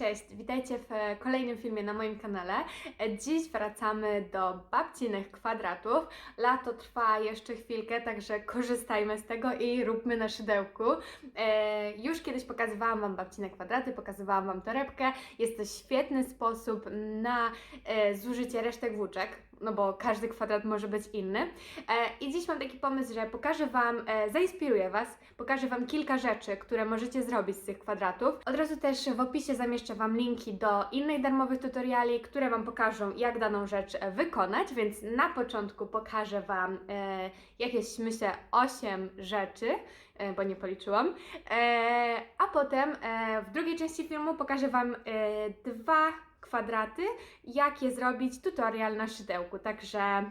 Cześć, witajcie w kolejnym filmie na moim kanale. Dziś wracamy do babcinych kwadratów. Lato trwa jeszcze chwilkę, także korzystajmy z tego i róbmy na szydełku. E, Już kiedyś pokazywałam Wam babcine kwadraty, pokazywałam Wam torebkę. Jest to świetny sposób na e, zużycie resztek włóczek, no bo każdy kwadrat może być inny. E, I dziś mam taki pomysł, że pokażę Wam, e, zainspiruję Was, pokażę Wam kilka rzeczy, które możecie zrobić z tych kwadratów. Od razu też w opisie zamieszczę Wam linki do innych darmowych tutoriali, które Wam pokażą, jak daną rzecz e, wykonać, więc na początku pokażę Wam jakieś, myślę, 8 rzeczy, bo nie policzyłam, a potem w drugiej części filmu pokażę Wam dwa kwadraty, jak je zrobić, tutorial na szydełku, także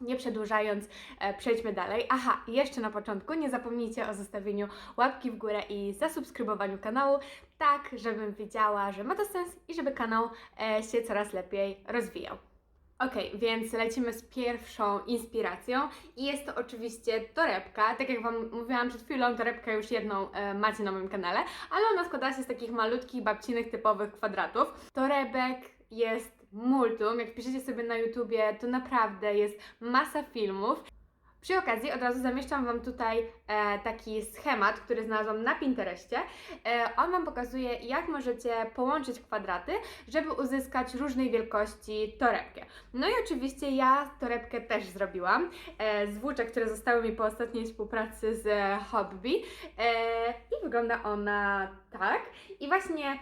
nie przedłużając, e, przejdźmy dalej. Aha, jeszcze na początku nie zapomnijcie o zostawieniu łapki w górę i zasubskrybowaniu kanału, tak żebym wiedziała, że ma to sens i żeby kanał e, się coraz lepiej rozwijał. Ok, więc lecimy z pierwszą inspiracją i jest to oczywiście torebka. Tak jak Wam mówiłam przed chwilą, torebkę już jedną e, macie na moim kanale, ale ona składa się z takich malutkich, babcinych, typowych kwadratów. Torebek jest multum, jak piszecie sobie na YouTubie, to naprawdę jest masa filmów. Przy okazji od razu zamieszczam Wam tutaj e, taki schemat, który znalazłam na Pinterestie. E, on Wam pokazuje, jak możecie połączyć kwadraty, żeby uzyskać różnej wielkości torebkę. No i oczywiście ja torebkę też zrobiłam e, z włóczek, które zostały mi po ostatniej współpracy z Hobby e, i wygląda ona tak. I właśnie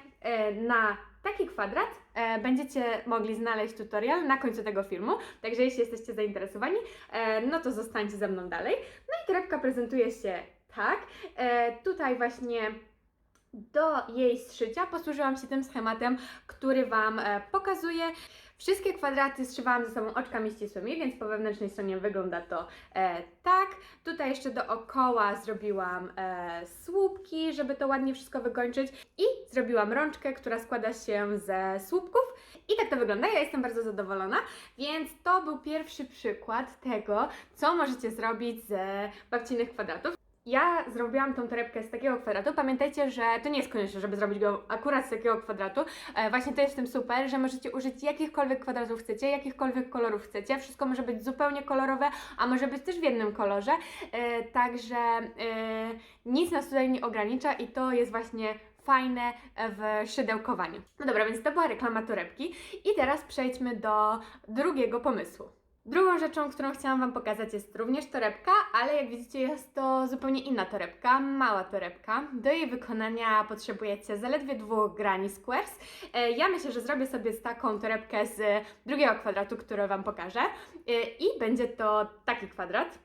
na taki kwadrat e, będziecie mogli znaleźć tutorial na końcu tego filmu, także jeśli jesteście zainteresowani, e, no to zostańcie ze mną dalej. No i torebka prezentuje się tak. E, tutaj właśnie do jej zszycia posłużyłam się tym schematem, który Wam e, pokazuję. Wszystkie kwadraty zszywałam ze sobą oczkami ścisłymi, więc po wewnętrznej stronie wygląda to e, tak. Tutaj jeszcze dookoła zrobiłam e, słupki, żeby to ładnie wszystko wykończyć i zrobiłam rączkę, która składa się ze słupków i tak to wygląda. Ja jestem bardzo zadowolona, więc to był pierwszy przykład tego, co możecie zrobić ze babcinych kwadratów. Ja zrobiłam tą torebkę z takiego kwadratu. Pamiętajcie, że to nie jest konieczne, żeby zrobić go akurat z takiego kwadratu. E, właśnie to jest w tym super, że możecie użyć jakichkolwiek kwadratów chcecie, jakichkolwiek kolorów chcecie. Wszystko może być zupełnie kolorowe, a może być też w jednym kolorze. E, także e, nic nas tutaj nie ogranicza i to jest właśnie fajne w szydełkowaniu. No dobra, więc to była reklama torebki i teraz przejdźmy do drugiego pomysłu. Drugą rzeczą, którą chciałam Wam pokazać jest również torebka, ale jak widzicie jest to zupełnie inna torebka, mała torebka. Do jej wykonania potrzebujecie zaledwie dwóch granny squares. E, Ja myślę, że zrobię sobie taką torebkę z drugiego kwadratu, który Wam pokażę E, i będzie to taki kwadrat.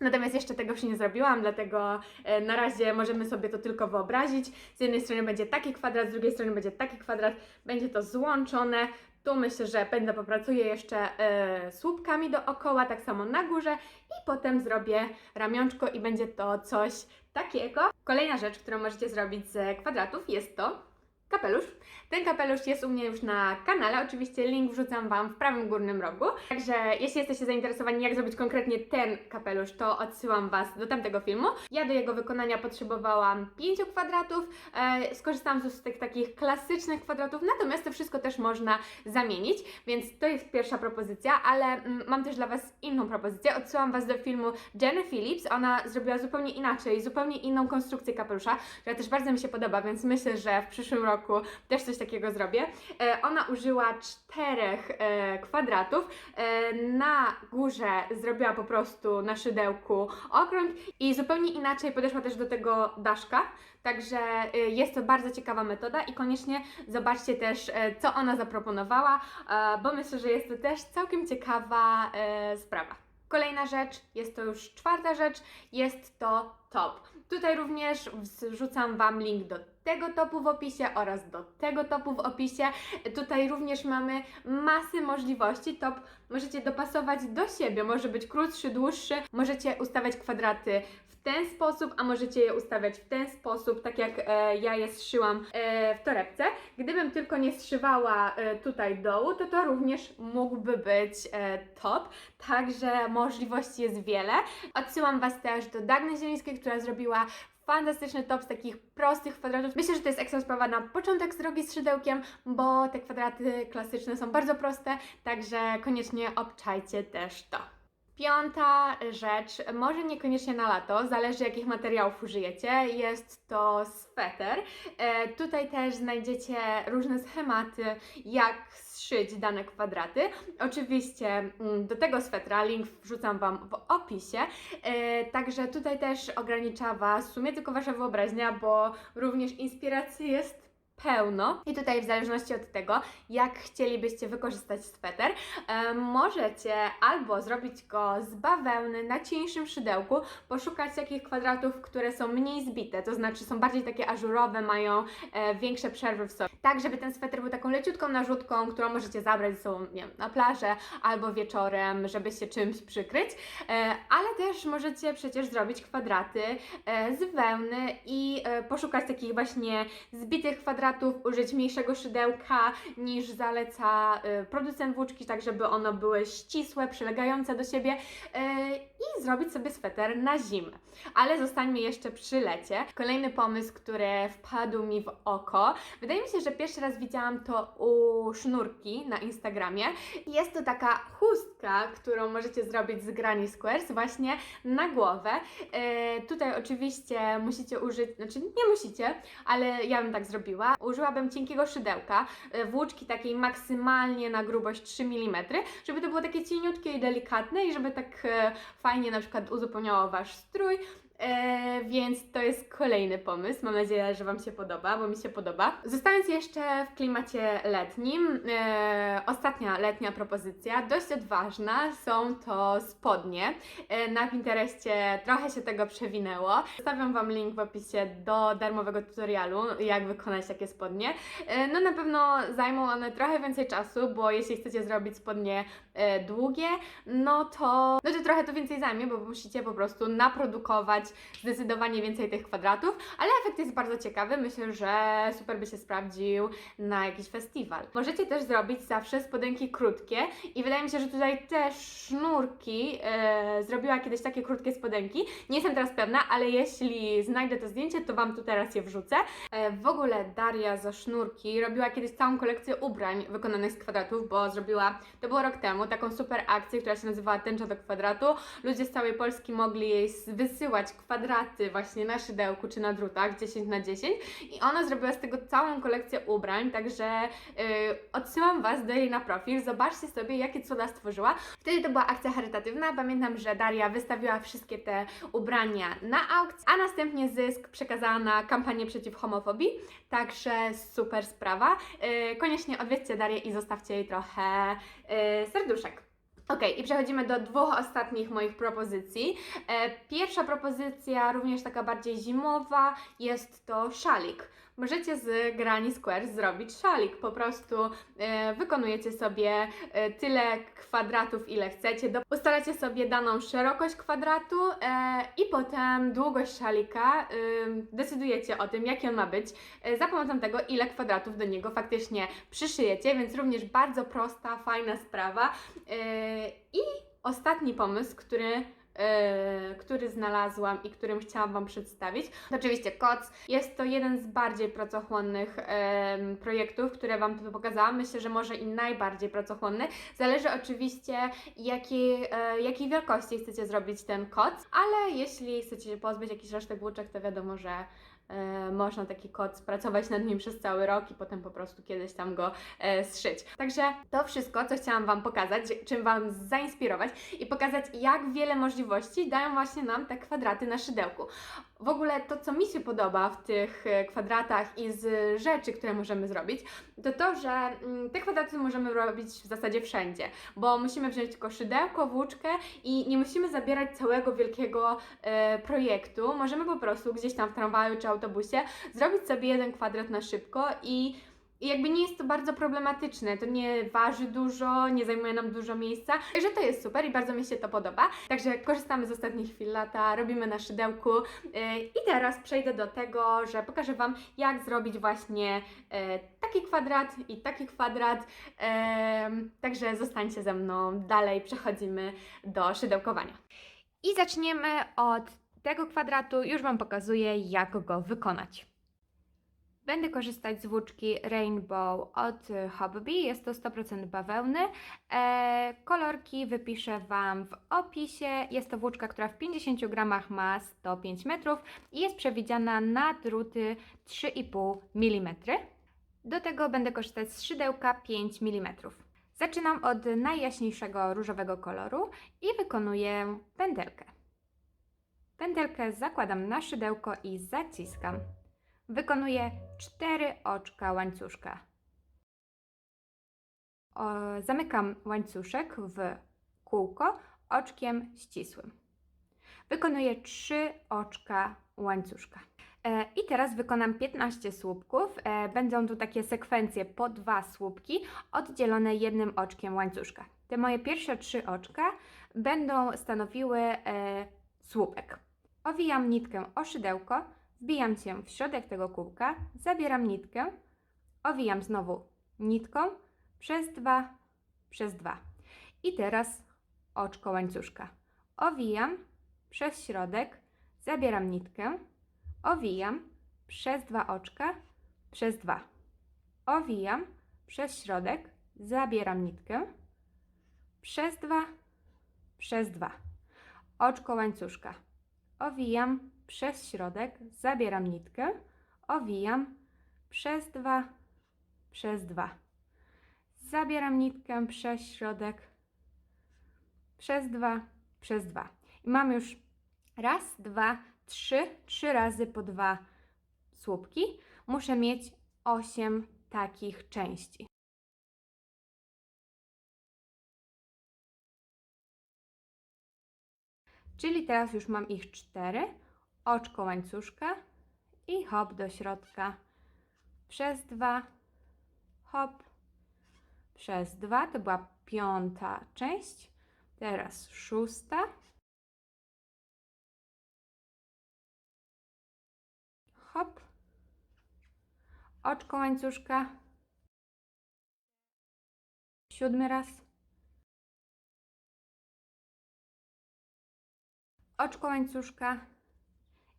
Natomiast jeszcze tego już nie zrobiłam, dlatego e, na razie możemy sobie to tylko wyobrazić. Z jednej strony będzie taki kwadrat, z drugiej strony będzie taki kwadrat, będzie to złączone. Tu myślę, że będę popracuję jeszcze e, słupkami dookoła, tak samo na górze i potem zrobię ramionczko i będzie to coś takiego. Kolejna rzecz, którą możecie zrobić z kwadratów jest to kapelusz. Ten kapelusz jest u mnie już na kanale, oczywiście link wrzucam Wam w prawym górnym rogu. Także jeśli jesteście zainteresowani jak zrobić konkretnie ten kapelusz, to odsyłam Was do tamtego filmu. Ja do jego wykonania potrzebowałam pięciu kwadratów, e, skorzystałam z tych takich klasycznych kwadratów, natomiast to wszystko też można zamienić, więc to jest pierwsza propozycja, ale mm, mam też dla Was inną propozycję. Odsyłam Was do filmu Jenny Phillips, ona zrobiła zupełnie inaczej, zupełnie inną konstrukcję kapelusza, która też bardzo mi się podoba, więc myślę, że w przyszłym roku też coś takiego zrobię. E, ona użyła czterech e, kwadratów. E, na górze zrobiła po prostu na szydełku okrąg i zupełnie inaczej podeszła też do tego daszka. Także jest to bardzo ciekawa metoda i koniecznie zobaczcie też, co ona zaproponowała, bo myślę, że jest to też całkiem ciekawa sprawa. Kolejna rzecz, jest to już czwarta rzecz, jest to top. Tutaj również wrzucam Wam link do tego topu w opisie oraz do tego topu w opisie. Tutaj również mamy masy możliwości. Top możecie dopasować do siebie. Może być krótszy, dłuższy. Możecie ustawiać kwadraty w ten sposób, a możecie je ustawiać w ten sposób, tak jak e, ja je zszyłam e, w torebce. Gdybym tylko nie zszywała e, tutaj dołu, to to również mógłby być e, top. Także możliwości jest wiele. Odsyłam Was też do Dagny Zielińskiej, która zrobiła fantastyczny top z takich prostych kwadratów. Myślę, że to jest ekstra sprawa na początek drogi z szydełkiem, bo te kwadraty klasyczne są bardzo proste, także koniecznie obczajcie też to. Piąta rzecz, może niekoniecznie na lato, zależy jakich materiałów użyjecie, jest to sweter. E, tutaj też znajdziecie różne schematy, jak dane kwadraty. Oczywiście mm, do tego swetra link wrzucam Wam w opisie, e, także tutaj też ogranicza Was w sumie tylko Wasza wyobraźnia, bo również inspiracji jest pełno. I tutaj w zależności od tego, jak chcielibyście wykorzystać sweter, e, możecie albo zrobić go z bawełny na cieńszym szydełku, poszukać takich kwadratów, które są mniej zbite, to znaczy są bardziej takie ażurowe, mają e, większe przerwy w sobie. Tak, żeby ten sweter był taką leciutką narzutką, którą możecie zabrać ze sobą nie wiem, na plażę albo wieczorem, żeby się czymś przykryć. E, ale też możecie przecież zrobić kwadraty z wełny i poszukać takich właśnie zbitych kwadratów, użyć mniejszego szydełka niż zaleca e, producent włóczki, tak żeby one były ścisłe, przylegające do siebie e, i zrobić sobie sweter na zimę. Ale zostańmy jeszcze przy lecie. Kolejny pomysł, który wpadł mi w oko. Wydaje mi się, że pierwszy raz widziałam to u sznurki na Instagramie. Jest to taka chustka, którą możecie zrobić z Granny Squares właśnie na głowę. E, tutaj oczywiście musicie użyć, znaczy nie musicie, ale ja bym tak zrobiła. Użyłabym cienkiego szydełka, e, włóczki takiej maksymalnie na grubość 3 mm, żeby to było takie cieniutkie i delikatne i żeby tak e, fajnie na przykład uzupełniało Wasz strój. E, więc to jest kolejny pomysł. Mam nadzieję, że Wam się podoba, bo mi się podoba. Zostając jeszcze w klimacie letnim, e, ostatnia letnia propozycja, dość odważna, są to spodnie. E, na Pinterestie trochę się tego przewinęło. Zostawiam Wam link w opisie do darmowego tutorialu, jak wykonać takie spodnie. No na pewno zajmą one trochę więcej czasu, bo jeśli chcecie zrobić spodnie długie, no to, no to trochę to więcej zajmie, bo musicie po prostu naprodukować zdecydowanie więcej tych kwadratów, ale efekt jest bardzo ciekawy. Myślę, że super by się sprawdził na jakiś festiwal. Możecie też zrobić zawsze spodenki krótkie i wydaje mi się, że tutaj też sznurki e, zrobiła kiedyś takie krótkie spodenki. Nie jestem teraz pewna, ale jeśli znajdę to zdjęcie, to Wam tu teraz je wrzucę. E, w ogóle Daria za sznurki robiła kiedyś całą kolekcję ubrań wykonanych z kwadratów, bo zrobiła, to było rok temu, taką super akcję, która się nazywała Tęcza do kwadratu. Ludzie z całej Polski mogli jej wysyłać kwadraty właśnie na szydełku czy na drutach 10 na 10 i ona zrobiła z tego całą kolekcję ubrań, także yy, odsyłam Was do jej na profil, zobaczcie sobie jakie cuda stworzyła. Wtedy to była akcja charytatywna, pamiętam, że Daria wystawiła wszystkie te ubrania na aukcję, a następnie zysk przekazała na kampanię przeciw homofobii, także super sprawa. Yy, koniecznie odwiedźcie Darię i zostawcie jej trochę serduszek. Ok, i przechodzimy do dwóch ostatnich moich propozycji. E, pierwsza propozycja, również taka bardziej zimowa, jest to szalik. Możecie z Granny Squares zrobić szalik. Po prostu e, wykonujecie sobie e, tyle kwadratów, ile chcecie. Do, ustalacie sobie daną szerokość kwadratu e, i potem długość szalika. E, decydujecie o tym, jaki on ma być, e, za pomocą tego, ile kwadratów do niego faktycznie przyszyjecie, więc również bardzo prosta, fajna sprawa. E, I ostatni pomysł, który e, który znalazłam i którym chciałam Wam przedstawić. Oczywiście koc. Jest to jeden z bardziej pracochłonnych em, projektów, które Wam tu pokazałam. Myślę, że może i najbardziej pracochłonny. Zależy oczywiście, jakiej, e, jakiej wielkości chcecie zrobić ten koc, ale jeśli chcecie się pozbyć jakichś resztek włóczek, to wiadomo, że można taki koc pracować nad nim przez cały rok i potem po prostu kiedyś tam go e, zszyć. Także to wszystko, co chciałam Wam pokazać, czym Wam zainspirować i pokazać, jak wiele możliwości dają właśnie nam te kwadraty na szydełku. W ogóle to, co mi się podoba w tych e, kwadratach i z rzeczy, które możemy zrobić, to to, że mm, te kwadraty możemy robić w zasadzie wszędzie, bo musimy wziąć tylko szydełko, włóczkę i nie musimy zabierać całego wielkiego e, projektu. Możemy po prostu gdzieś tam w tramwaju czy autobusie zrobić sobie jeden kwadrat na szybko i i jakby nie jest to bardzo problematyczne, to nie waży dużo, nie zajmuje nam dużo miejsca, także to jest super i bardzo mi się to podoba. Także korzystamy z ostatnich chwil lata, robimy na szydełku yy, i teraz przejdę do tego, że pokażę Wam jak zrobić właśnie yy, taki kwadrat i taki kwadrat. Także zostańcie ze mną, dalej przechodzimy do szydełkowania. I zaczniemy od tego kwadratu już Wam pokazuję, jak go wykonać. Będę korzystać z włóczki Rainbow od Hobby. Jest to 100% bawełny. E, kolorki wypiszę Wam w opisie. Jest to włóczka, która w 50 gramach ma 105 metrów i jest przewidziana na druty 3,5 mm. Do tego będę korzystać z szydełka 5 mm. Zaczynam od najjaśniejszego różowego koloru i wykonuję pędelkę. Pędelkę zakładam na szydełko i zaciskam. Wykonuję 4 oczka łańcuszka. O, zamykam łańcuszek w kółko oczkiem ścisłym. Wykonuję 3 oczka łańcuszka. E, I teraz wykonam 15 słupków. E, będą tu takie sekwencje po dwa słupki oddzielone jednym oczkiem łańcuszka. Te moje pierwsze trzy oczka będą stanowiły e, słupek. Owijam nitkę o szydełko, wbijam się w środek tego kółka, zabieram nitkę, owijam znowu nitką przez dwa, przez dwa. I teraz oczko łańcuszka. Owijam przez środek, zabieram nitkę, owijam przez dwa oczka, przez dwa. Owijam przez środek, zabieram nitkę, przez dwa, przez dwa. Oczko łańcuszka. Owijam przez środek, zabieram nitkę, owijam przez dwa, przez dwa. Zabieram nitkę przez środek, przez dwa, przez dwa. I mam już raz, dwa, trzy, trzy razy po dwa słupki. Muszę mieć osiem takich części. Czyli teraz już mam ich cztery. Oczko łańcuszka i hop do środka. Przez dwa, hop, przez dwa. To była piąta część. Teraz szósta. Hop. Oczko łańcuszka. Siódmy raz. Oczko łańcuszka.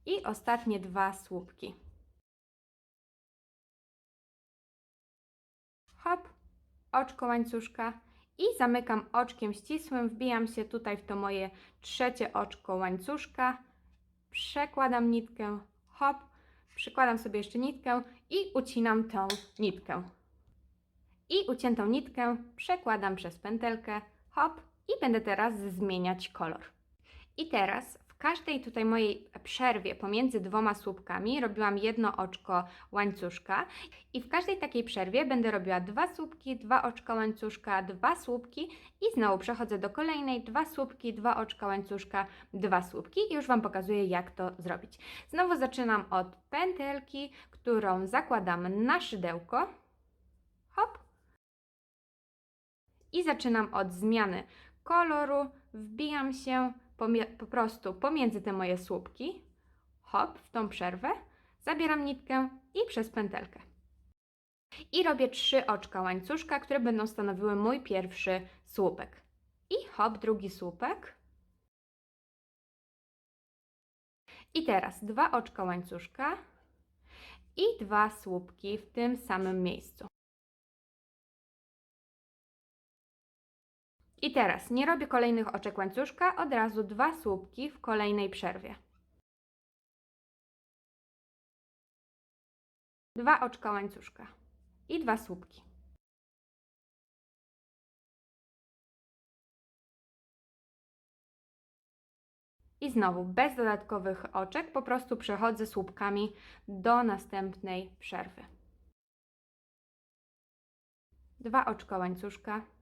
I ostatnie dwa słupki. Hop. Oczko łańcuszka. I zamykam oczkiem ścisłym. Wbijam się tutaj w to moje trzecie oczko łańcuszka. Przekładam nitkę. Hop przykładam sobie jeszcze nitkę i ucinam tą nitkę. I uciętą nitkę przekładam przez pętelkę, hop, i będę teraz zmieniać kolor. I teraz w każdej tutaj mojej przerwie pomiędzy dwoma słupkami robiłam jedno oczko łańcuszka i w każdej takiej przerwie będę robiła dwa słupki, dwa oczka łańcuszka, dwa słupki i znowu przechodzę do kolejnej, dwa słupki, dwa oczka łańcuszka, dwa słupki i już Wam pokazuję jak to zrobić. Znowu zaczynam od pętelki, którą zakładam na szydełko. Hop. I zaczynam od zmiany koloru, wbijam się po prostu pomiędzy te moje słupki, hop, w tą przerwę, zabieram nitkę i przez pętelkę. I robię trzy oczka łańcuszka, które będą stanowiły mój pierwszy słupek. I hop, drugi słupek. I teraz dwa oczka łańcuszka i dwa słupki w tym samym miejscu. I teraz nie robię kolejnych oczek łańcuszka, od razu dwa słupki w kolejnej przerwie. Dwa oczka łańcuszka i dwa słupki. I znowu bez dodatkowych oczek, po prostu przechodzę słupkami do następnej przerwy. Dwa oczka łańcuszka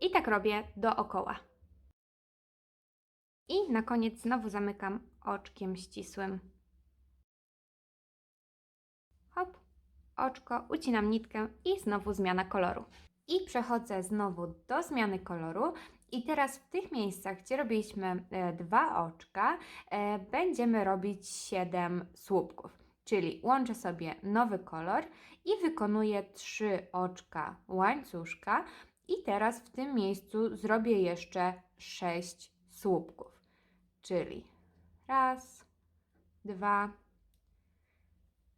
I tak robię dookoła. I na koniec znowu zamykam oczkiem ścisłym. Hop, oczko, ucinam nitkę i znowu zmiana koloru. I przechodzę znowu do zmiany koloru. I teraz w tych miejscach, gdzie robiliśmy e, dwa oczka, e, będziemy robić 7 słupków. Czyli łączę sobie nowy kolor i wykonuję trzy oczka łańcuszka i teraz w tym miejscu zrobię jeszcze sześć słupków. Czyli raz, dwa,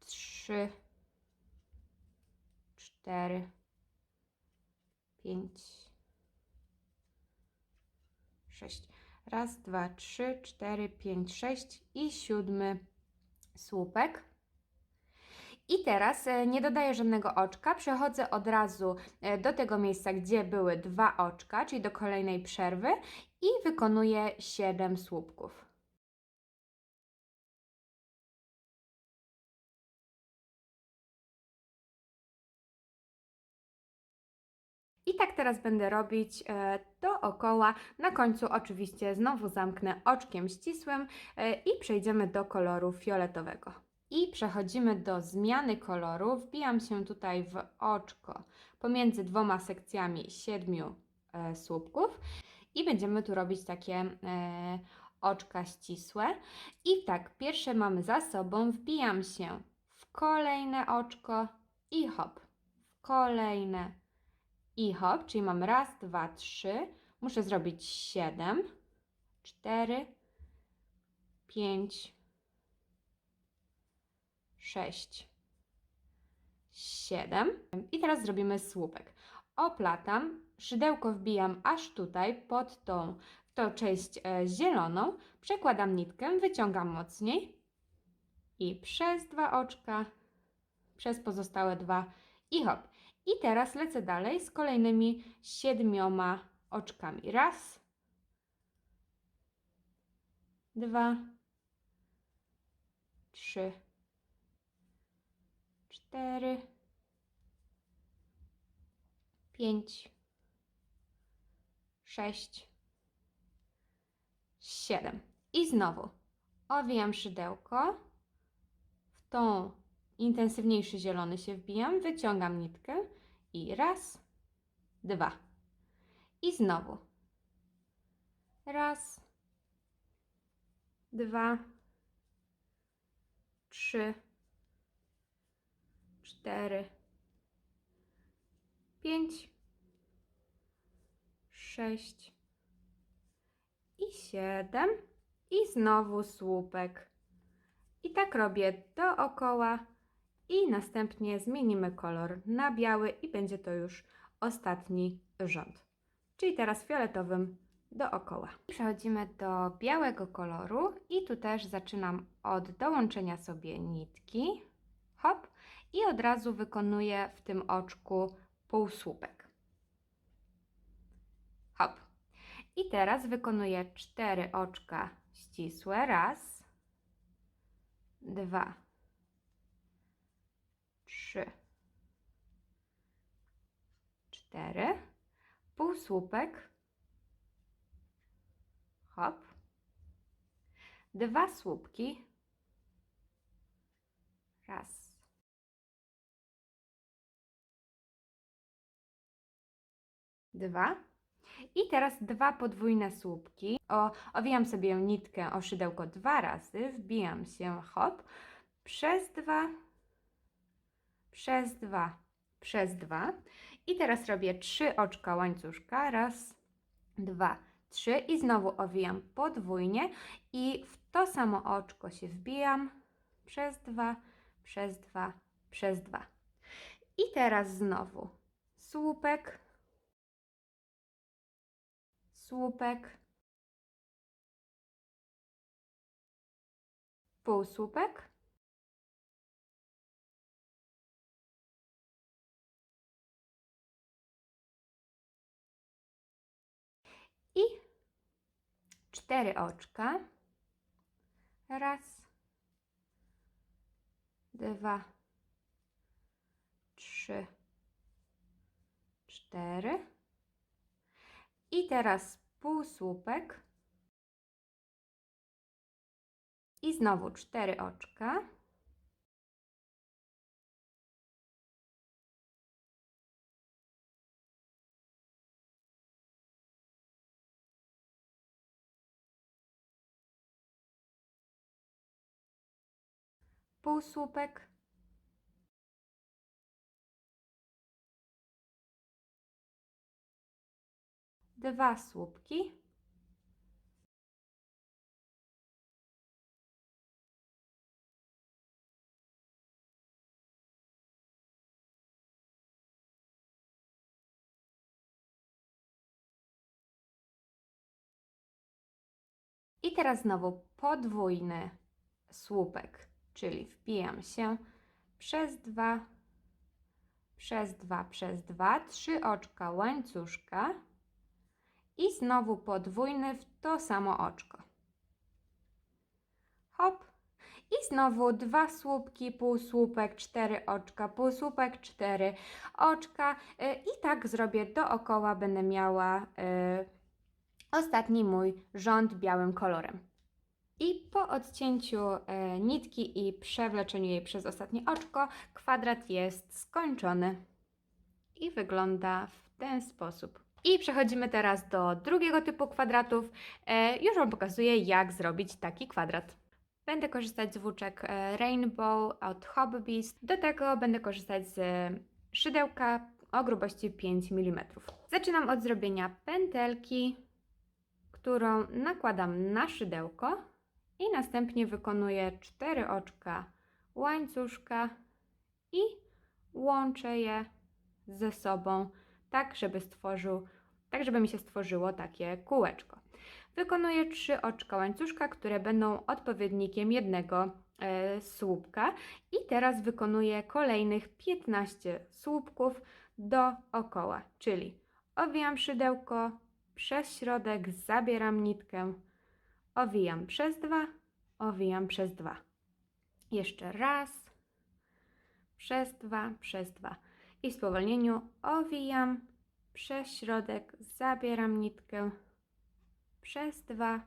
trzy, cztery, pięć, sześć. Raz, dwa, trzy, cztery, pięć, sześć i siódmy słupek. I teraz e, nie dodaję żadnego oczka, przechodzę od razu e, do tego miejsca, gdzie były dwa oczka, czyli do kolejnej przerwy i wykonuję 7 słupków. I tak teraz będę robić e, dookoła. Na końcu oczywiście znowu zamknę oczkiem ścisłym i przejdziemy do koloru fioletowego. I przechodzimy do zmiany koloru. Wbijam się tutaj w oczko pomiędzy dwoma sekcjami siedmiu e, słupków i będziemy tu robić takie e, oczka ścisłe. I tak, pierwsze mamy za sobą, wbijam się w kolejne oczko i hop, w kolejne i hop, czyli mam raz, dwa, trzy. Muszę zrobić siedem, cztery, pięć, sześć, siedem. I teraz zrobimy słupek. Oplatam, szydełko wbijam aż tutaj pod tą, tą część e, zieloną, przekładam nitkę, wyciągam mocniej i przez dwa oczka, przez pozostałe dwa i hop. I teraz lecę dalej z kolejnymi siedmioma oczkami. Raz, dwa, trzy, cztery, pięć, sześć, siedem. I znowu owijam szydełko w tą intensywniejszy zielony się wbijam, wyciągam nitkę i raz, dwa. I znowu. Raz, dwa, trzy, cztery, pięć, sześć i siedem. I znowu słupek. I tak robię dookoła i następnie zmienimy kolor na biały i będzie to już ostatni rząd. Czyli teraz fioletowym dookoła. Przechodzimy do białego koloru i tu też zaczynam od dołączenia sobie nitki. Hop. I od razu wykonuję w tym oczku półsłupek. Hop. I teraz wykonuję cztery oczka ścisłe. Raz, dwa, trzy, cztery, półsłupek, hop, dwa słupki, raz, dwa. I teraz dwa podwójne słupki. O, owijam sobie nitkę o szydełko dwa razy, wbijam się, hop, przez dwa, przez dwa, przez dwa. I teraz robię trzy oczka łańcuszka. Raz, dwa, trzy. I znowu owijam podwójnie. I w to samo oczko się wbijam. Przez dwa, przez dwa, przez dwa. I teraz znowu słupek, słupek, półsłupek, i cztery oczka. Raz, dwa, trzy, cztery. I teraz półsłupek. I znowu cztery oczka. półsłupek, dwa słupki, I teraz znowu podwójny słupek, czyli wbijam się przez dwa, przez dwa, przez dwa, trzy oczka łańcuszka i znowu podwójny w to samo oczko. Hop. I znowu dwa słupki, półsłupek, cztery oczka, półsłupek, cztery oczka. y, I tak zrobię dookoła, będę miała y, ostatni mój rząd białym kolorem. I po odcięciu e, nitki i przewleczeniu jej przez ostatnie oczko, kwadrat jest skończony i wygląda w ten sposób. I przechodzimy teraz do drugiego typu kwadratów. E, już Wam pokazuję, jak zrobić taki kwadrat. Będę korzystać z włóczek e, Rainbow od Hobbybeast. Do tego będę korzystać z szydełka o grubości 5 mm. Zaczynam od zrobienia pętelki którą nakładam na szydełko i następnie wykonuję cztery oczka łańcuszka i łączę je ze sobą, tak żeby stworzył, tak żeby mi się stworzyło takie kółeczko. Wykonuję trzy oczka łańcuszka, które będą odpowiednikiem jednego e, słupka i teraz wykonuję kolejnych 15 słupków dookoła, czyli owijam szydełko, przez środek zabieram nitkę, owijam przez dwa, owijam przez dwa. Jeszcze raz, przez dwa, przez dwa. I spowolnieniu owijam przez środek, zabieram nitkę, przez dwa,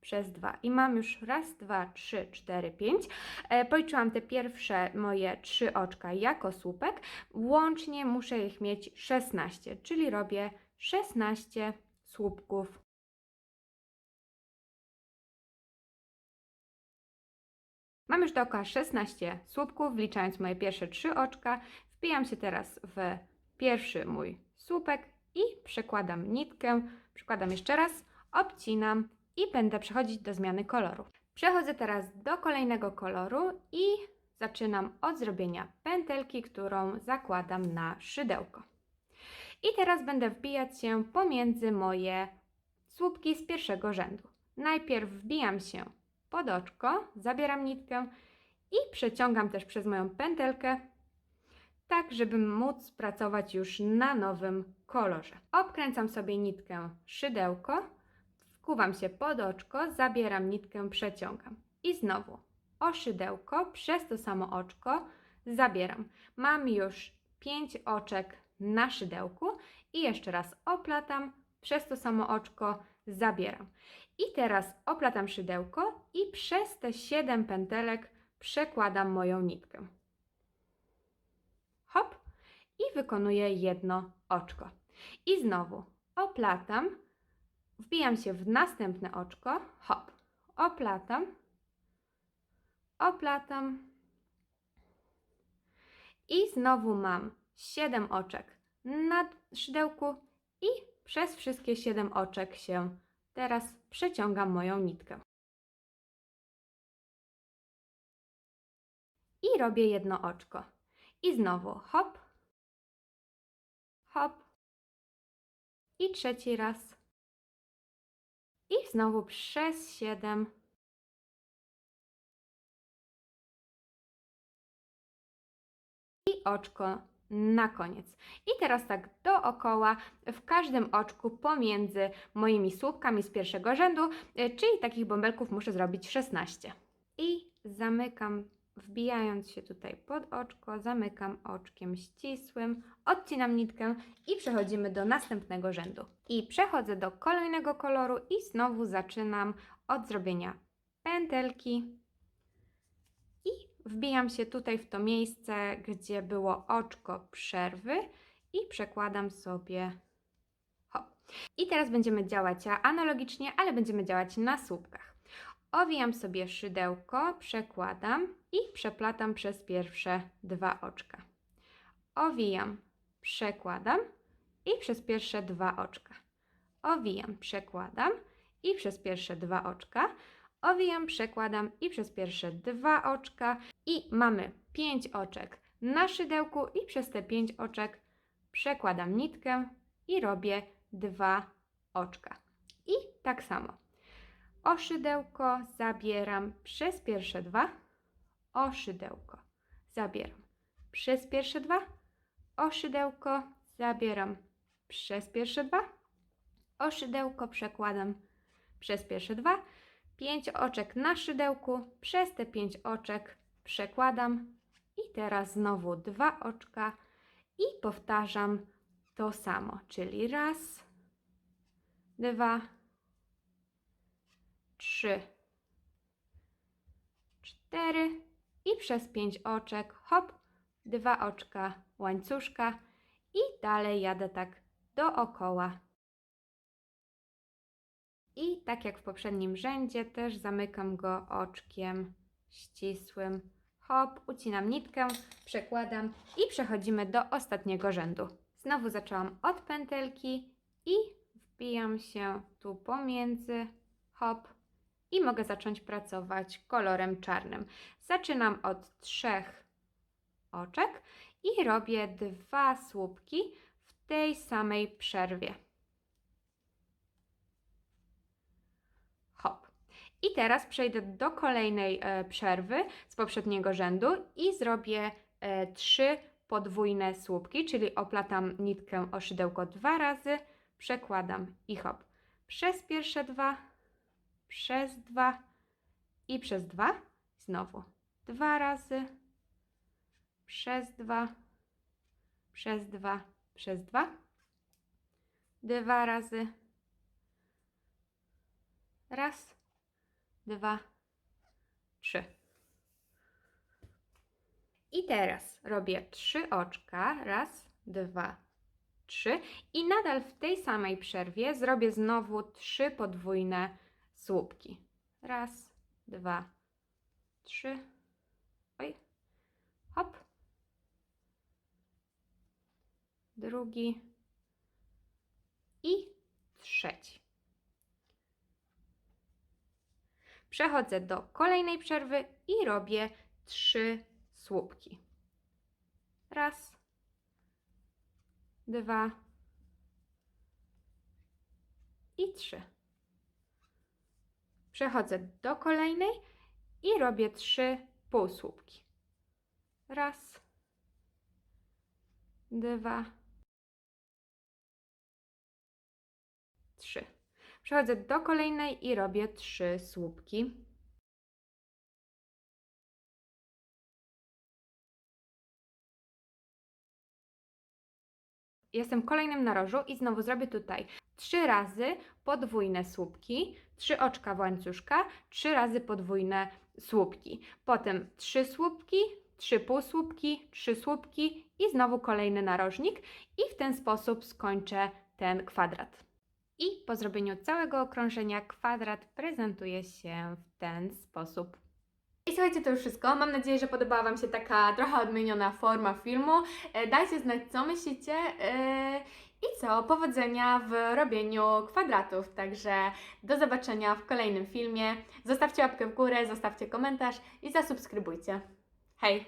przez dwa. I mam już raz, dwa, trzy, cztery, pięć. E, policzyłam te pierwsze moje trzy oczka jako słupek. Łącznie muszę ich mieć 16, czyli robię 16 słupków. Mam już dookoła 16 słupków, wliczając moje pierwsze trzy oczka. Wbijam się teraz w pierwszy mój słupek i przekładam nitkę, przekładam jeszcze raz, obcinam i będę przechodzić do zmiany koloru. Przechodzę teraz do kolejnego koloru i zaczynam od zrobienia pętelki, którą zakładam na szydełko. I teraz będę wbijać się pomiędzy moje słupki z pierwszego rzędu. Najpierw wbijam się pod oczko, zabieram nitkę i przeciągam też przez moją pętelkę, tak żeby móc pracować już na nowym kolorze. Obkręcam sobie nitkę szydełko, wkuwam się pod oczko, zabieram nitkę, przeciągam. I znowu o szydełko przez to samo oczko zabieram. Mam już 5 oczek na szydełku i jeszcze raz oplatam, przez to samo oczko zabieram. I teraz oplatam szydełko i przez te 7 pętelek przekładam moją nitkę. I wykonuję jedno oczko. I znowu oplatam, wbijam się w następne oczko, hop, oplatam, oplatam i znowu mam 7 oczek na szydełku i przez wszystkie 7 oczek się teraz przeciągam moją nitkę. I robię jedno oczko. I znowu hop, hop i trzeci raz. I znowu przez 7 i oczko na koniec. I teraz tak dookoła, w każdym oczku pomiędzy moimi słupkami z pierwszego rzędu, y, czyli takich bąbelków muszę zrobić 16. I zamykam, wbijając się tutaj pod oczko, zamykam oczkiem ścisłym, odcinam nitkę i przechodzimy do następnego rzędu. I przechodzę do kolejnego koloru i znowu zaczynam od zrobienia pętelki i wbijam się tutaj w to miejsce, gdzie było oczko przerwy i przekładam sobie. I teraz będziemy działać analogicznie, ale będziemy działać na słupkach. Owijam sobie szydełko, przekładam i przeplatam przez pierwsze dwa oczka. Owijam, przekładam i przez pierwsze dwa oczka. Owijam, przekładam i przez pierwsze dwa oczka. Owijam, przekładam i przez pierwsze dwa oczka. I mamy pięć oczek na szydełku i przez te pięć oczek przekładam nitkę i robię dwa oczka. I tak samo. Oszydełko zabieram przez pierwsze dwa. Oszydełko zabieram przez pierwsze dwa. Oszydełko zabieram przez pierwsze dwa. Oszydełko przekładam przez pierwsze dwa. Pięć oczek na szydełku, przez te pięć oczek przekładam i teraz znowu dwa oczka i powtarzam to samo, czyli raz, dwa, trzy, cztery i przez pięć oczek, hop, dwa oczka łańcuszka i dalej jadę tak dookoła. I tak jak w poprzednim rzędzie, też zamykam go oczkiem ścisłym. Hop, ucinam nitkę, przekładam i przechodzimy do ostatniego rzędu. Znowu zaczęłam od pętelki i wbijam się tu pomiędzy, hop, i mogę zacząć pracować kolorem czarnym. Zaczynam od trzech oczek i robię dwa słupki w tej samej przerwie. Hop. I teraz przejdę do kolejnej e, przerwy z poprzedniego rzędu i zrobię e, trzy podwójne słupki, czyli oplatam nitkę o szydełko dwa razy, przekładam i hop. Przez pierwsze dwa, przez dwa i przez dwa. Znowu dwa razy, przez dwa, przez dwa, przez dwa. Dwa razy. Raz, dwa, trzy. I teraz robię trzy oczka. Raz, dwa, trzy. I nadal w tej samej przerwie zrobię znowu trzy podwójne słupki. Raz, dwa, trzy. Oj. Hop. Drugi. I trzeci. Przechodzę do kolejnej przerwy i robię trzy słupki. Raz, dwa i trzy. Przechodzę do kolejnej i robię trzy półsłupki. Raz, dwa, trzy. Przechodzę do kolejnej i robię trzy słupki. Jestem w kolejnym narożu i znowu zrobię tutaj trzy razy podwójne słupki, trzy oczka w łańcuszka, trzy razy podwójne słupki. Potem trzy słupki, trzy półsłupki, trzy słupki i znowu kolejny narożnik i w ten sposób skończę ten kwadrat. I po zrobieniu całego okrążenia kwadrat prezentuje się w ten sposób. I słuchajcie, to już wszystko. Mam nadzieję, że podobała Wam się taka trochę odmieniona forma filmu. E, Dajcie znać, co myślicie. e, I co? Powodzenia w robieniu kwadratów. Także do zobaczenia w kolejnym filmie. Zostawcie łapkę w górę, zostawcie komentarz i zasubskrybujcie. Hej!